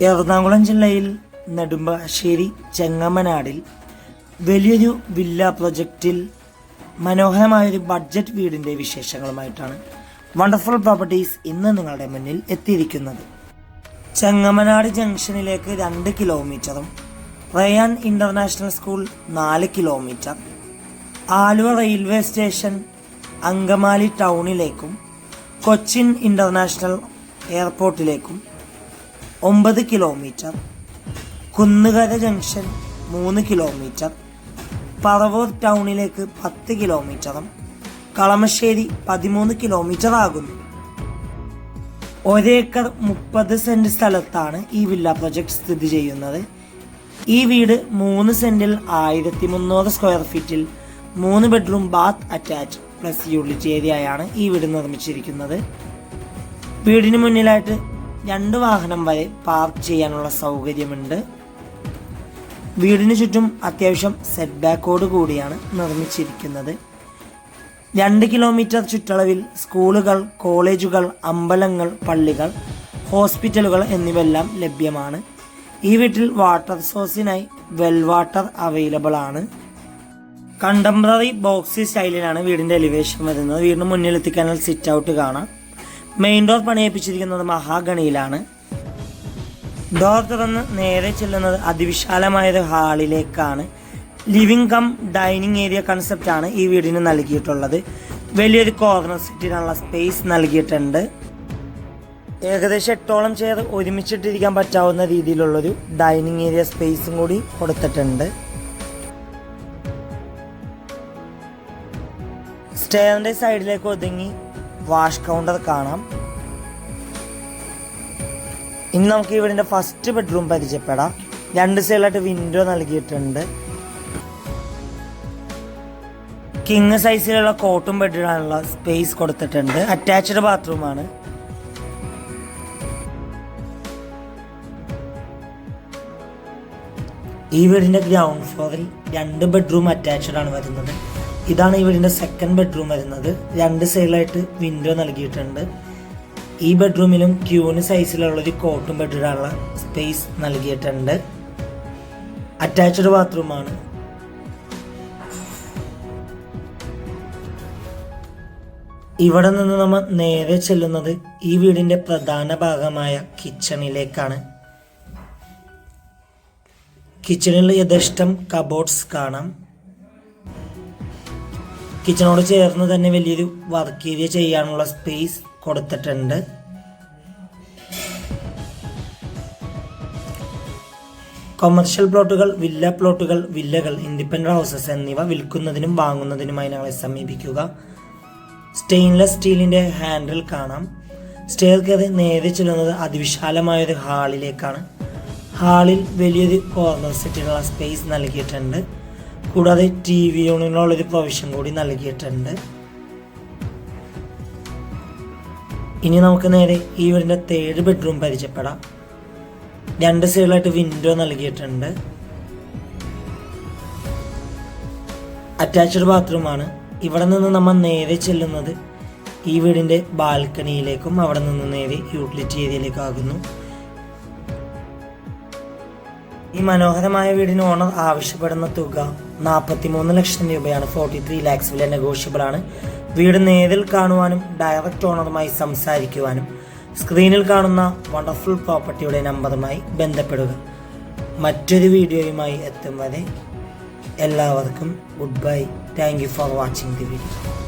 എറണാകുളം ജില്ലയിൽ നെടുമ്പാശ്ശേരി ചെങ്ങമനാടിൽ വലിയൊരു വില്ല പ്രൊജക്റ്റിൽ മനോഹരമായൊരു ബഡ്ജറ്റ് വീടിന്റെ വിശേഷങ്ങളുമായിട്ടാണ് വണ്ടർഫുൾ പ്രോപ്പർട്ടീസ് ഇന്ന് നിങ്ങളുടെ മുന്നിൽ എത്തിയിരിക്കുന്നത്. ചെങ്ങമനാട് ജംഗ്ഷനിലേക്ക് രണ്ട് കിലോമീറ്ററും റയാൻ ഇന്റർനാഷണൽ സ്കൂൾ നാല് kilometre Aluva railway station Angamaly ടൗണിലേക്കും Cochin international എയർപോർട്ടിലേക്കും ഒമ്പത് കിലോമീറ്റർ കുന്നുകര ജംഗ്ഷൻ മൂന്ന് കിലോമീറ്റർ പറവൂർ ടൗണിലേക്ക് പത്ത് കിലോമീറ്ററും കളമശ്ശേരി പതിമൂന്ന് കിലോമീറ്റർ ആകുന്നു. ഒരേക്കർ മുപ്പത് സെന്റ് സ്ഥലത്താണ് ഈ വില്ല പ്രൊജക്ട് സ്ഥിതി ചെയ്യുന്നത്. ഈ വീട് മൂന്ന് സെന്റിൽ ആയിരത്തി മുന്നൂറ് സ്ക്വയർ ഫീറ്റിൽ മൂന്ന് bedroom bath attach plus unit ഏരിയയാണ് ഈ വീട് നിർമ്മിച്ചിരിക്കുന്നത്. വീടിന് മുന്നിലായിട്ട് രണ്ട് വാഹനം വരെ പാർക്ക് ചെയ്യാനുള്ള സൗകര്യമുണ്ട്. വീടിന് ചുറ്റും അത്യാവശ്യം സെറ്റ് ബാക്കോട് കൂടിയാണ് നിർമ്മിച്ചിരിക്കുന്നത്. രണ്ട് കിലോമീറ്റർ ചുറ്റളവിൽ സ്കൂളുകൾ കോളേജുകൾ അമ്പലങ്ങൾ പള്ളികൾ ഹോസ്പിറ്റലുകൾ എന്നിവയെല്ലാം ലഭ്യമാണ്. ഈ വീട്ടിൽ വാട്ടർ സോഴ്സിനായി വെൽ വാട്ടർ അവൈലബിൾ ആണ്. കണ്ടംപററി ബോക്സി സ്റ്റൈലിലാണ് വീടിന്റെ എലിവേഷൻ വരുന്നത്. വീടിന് മുന്നിലെത്തിക്കാനാൽ സിറ്റ് ഔട്ട് കാണാം. മെയിൻ ഡോർ പണിയിപ്പിച്ചിരിക്കുന്നത് മഹാഗണിയിലാണ്. ഡോർ തുറന്ന് നേരെ ചെല്ലുന്നത് അതിവിശാലമായ ഒരു ഹാളിലേക്കാണ് ലിവിംഗ് കം ഡൈനിങ് ഏരിയ ആണ് ഈ വീടിന് നൽകിയിട്ടുള്ളത്. വലിയൊരു കോർണർ സിറ്റിനുള്ള സ്പേസ് നൽകിയിട്ടുണ്ട്. ഏകദേശം എട്ടോളം ചെയർ ഒരുമിച്ചിട്ടിരിക്കാൻ പറ്റാവുന്ന രീതിയിലുള്ളൊരു ഡൈനിങ് ഏരിയ സ്പേസും കൂടി കൊടുത്തിട്ടുണ്ട്. സ്റ്റെയറിന്റെ സൈഡിലേക്ക് ഒതുങ്ങി വാഷ് കൗണ്ടർ കാണാം. ഇനി നമുക്ക് ഇവിടെ ഫസ്റ്റ് ബെഡ്റൂം പരിചയപ്പെടാം. രണ്ട് സൈഡിലായിട്ട് വിൻഡോ നൽകിയിട്ടുണ്ട്. കിങ് സൈസിലുള്ള കോട്ടും ബെഡിടാനുള്ള സ്പേസ് കൊടുത്തിട്ടുണ്ട്. അറ്റാച്ച്ഡ് ബാത്റൂമാണ് ഈ വീടിന്റെ ഗ്രൗണ്ട് ഫ്ലോറിൽ രണ്ട് ബെഡ്റൂം അറ്റാച്ച്ഡ് ആണ് വരുന്നത്. ഇതാണ് വീടിന്റെ സെക്കൻഡ് ബെഡ്റൂം വരുന്നത്. രണ്ട് സൈഡിലായിട്ട് വിൻഡോ നൽകിയിട്ടുണ്ട്. ഈ ബെഡ്റൂമിലും ക്യൂന് സൈസിലുള്ള ഒരു കോട്ടും ബെഡിടാനുള്ള സ്പേസ് നൽകിയിട്ടുണ്ട്. അറ്റാച്ച്ഡ് ബാത്റൂമാണ് ഇവിടെ നിന്ന് നമ്മൾ നേരെ ചെല്ലുന്നത് ഈ വീടിന്റെ പ്രധാന ഭാഗമായ കിച്ചണിലേക്കാണ് കിച്ചണിൽ യഥേഷ്ടം കബോർഡ്സ് കാണാം. കിച്ചണോട് ചേർന്ന് തന്നെ വലിയൊരു വർക്ക് ഏരിയ ചെയ്യാനുള്ള സ്പേസ് കൊടുത്തിട്ടുണ്ട്. കൊമേർഷ്യൽ പ്ലോട്ടുകൾ വില്ല പ്ലോട്ടുകൾ വില്ലകൾ ഇൻഡിപെൻഡന്റ് ഹൗസസ് എന്നിവ വിൽക്കുന്നതിനും വാങ്ങുന്നതിനുമായി ഞങ്ങളെ സമീപിക്കുക. സ്റ്റെയിൻലെസ് സ്റ്റീലിന്റെ ഹാൻഡിൽ കാണാം. സ്റ്റെയർ കയറി നേരെ ചെല്ലുന്നത് അതിവിശാലമായൊരു ഹാളിലേക്കാണ് ഹാളിൽ വലിയൊരു കോർണർ സെറ്റിനുള്ള സ്പേസ് നൽകിയിട്ടുണ്ട്. കൂടാതെ ടി വി യൂണിയനുള്ളൊരു പ്രൊവിഷൻ കൂടി നൽകിയിട്ടുണ്ട്. ഇനി നമുക്ക് നേരെ ഈ വീടിന്റെ തേർഡ് ബെഡ്റൂം പരിചയപ്പെടാം. രണ്ട് സൈഡിലായിട്ട് വിൻഡോ നൽകിയിട്ടുണ്ട്. അറ്റാച്ച്ഡ് ബാത്റൂമാണ് ഇവിടെ നിന്ന് നമ്മൾ നേരെ ചെല്ലുന്നത് ഈ വീടിന്റെ ബാൽക്കണിയിലേക്കും അവിടെ നിന്ന് നേരെ യൂട്ടിലിറ്റി ഏരിയയിലേക്കും ആകുന്നു. ഈ മനോഹരമായ വീടിന് ഓണർ ആവശ്യപ്പെടുന്ന തുക നാൽപ്പത്തി മൂന്ന് ലക്ഷം രൂപയാണ് ഫോർട്ടി ത്രീ ലാക്സ് വില നെഗോഷ്യബിൾ ആണ്. വീട് നേരിൽ കാണുവാനും ഡയറക്റ്റ് ഓണറുമായി സംസാരിക്കുവാനും. സ്ക്രീനിൽ കാണുന്ന വണ്ടർഫുൾ പ്രോപ്പർട്ടിയുടെ നമ്പറുമായി ബന്ധപ്പെടുക. മറ്റൊരു വീഡിയോയുമായി എത്തും വരെ എല്ലാവർക്കും good bye thank you for watching the video